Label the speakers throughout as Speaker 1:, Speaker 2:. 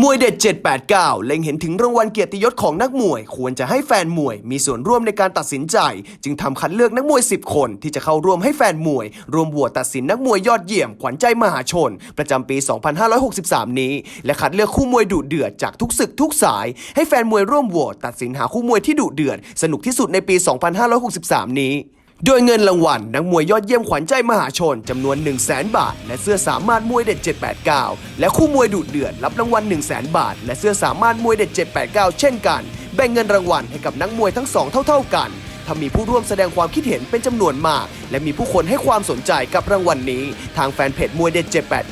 Speaker 1: มวยเด็ด 789 เล็งเห็นถึงรางวัลเกียรติยศของนักมวย ควรจะให้แฟนมวยมีส่วนร่วมในการตัดสินใจ จึงทำคัดเลือกนักมวย 10 คน ที่จะเข้าร่วมให้แฟนมวย รวมโหวตตัดสินนักมวยยอดเยี่ยม ขวัญใจมหาชน ประจำปี 2563 นี้ และคัดเลือกคู่มวยดุเดือดจากทุกศึกทุกสาย ให้แฟนมวยร่วมโหวตตัดสินหาคู่มวยที่ดุเดือด สนุกที่สุดในปี 2563 นี้ โดยเงินรางวัลนักมวยยอดเยี่ยมขวัญใจมหาชนจำนวน 1 0 0 0 0แบาท และเสื้อสามารถมวยเด็ด 789 และคู่มวยดุเดือดรับรางวัล 1 0 0 0 0แบาท และเสื้อสามารถมวยเด็ด 789 เช่นกัน แบ่งเงินรางวัลให้กับนักมวยทั้งสองเท่า ๆกันถ้ามีผู้ร่วมแสดงความคิดเห็นเป็นจำนวนมาก และมีผู้คนให้ความสนใจกับรางวัลนี้ ทางแฟนเพจมวยเด็ด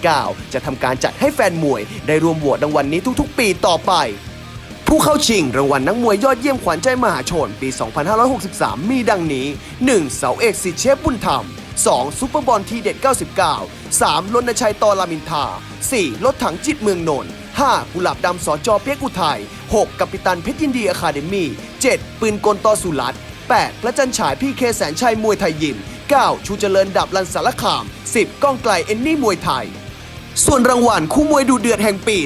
Speaker 1: 789 จะทำการจัดให้แฟนมวย ได้รวมโหวตรางวัลนี้ทุกๆ ปีต่อไป ผู้เข้าชิงรางวัลนักมวยยอดเยี่ยมขวัญใจมหาชนปี 2563 มีดังนี้ 1. เสาเอกสิเชฟบุญธรรม 2. ซุปเปอร์บอลทีเด็ด 99 3. รณชัยตอรามินทา 4. รถถังจิตเมืองนนท์ 5. กุหลาบดำสอจอเปียกอุทัย 6. กัปตันเพชรยินดีอะคาเดมี่ 7. ปืนกลต่อสุรัตน์ 8. พระจันฉายพี่เคแสนชัยมวยไทยยิม 9. ชูเจริญดับลันสารคาม 10. ก้องไกลเอนนี่มวยไทย ส่วนรางวัลคู่มวยดูเดือดแห่งปี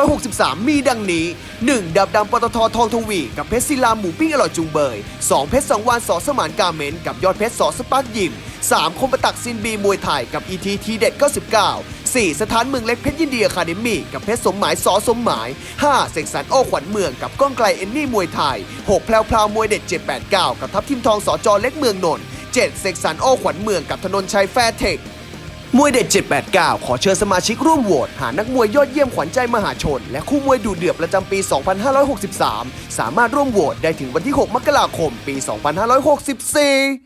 Speaker 1: 2563 มีดังนี้ 1. ดับดำปตททองทวี กับเพชรศิลาหมูปิ้งอร่อยจุงเบย 2. เพชรสังวานสอสมานกาเมนกับยอดเพชรสอสปาร์กยิม 3. คมประตักซินบีมวยไทยกับอีทีทีเด็ด 99 4. สถานเมืองเล็กเพชรยินดีอะคาเดมี่กับเพชรสมหมายสอสมหมาย 5. เสกสรรโอ้ขวัญเมืองกับก้องไกลเอนนี่มวยไทย 6. แพลวพลาวมวยเด็ด 789 กับทัพทิมทองสอจอเล็กเมืองนนท์ 7. เสกสรรโอ้ขวัญเมืองกับธนนชัยแฟร์เทค มวยเด็ด 789 ขอเชิญสมาชิกร่วมโหวตหานักมวยยอดเยี่ยมขวัญใจมหาชน และคู่มวยดูเดือดประจำปี 2563 สามารถร่วมโหวตได้ถึงวันที่ 6 มกราคม ปี 2564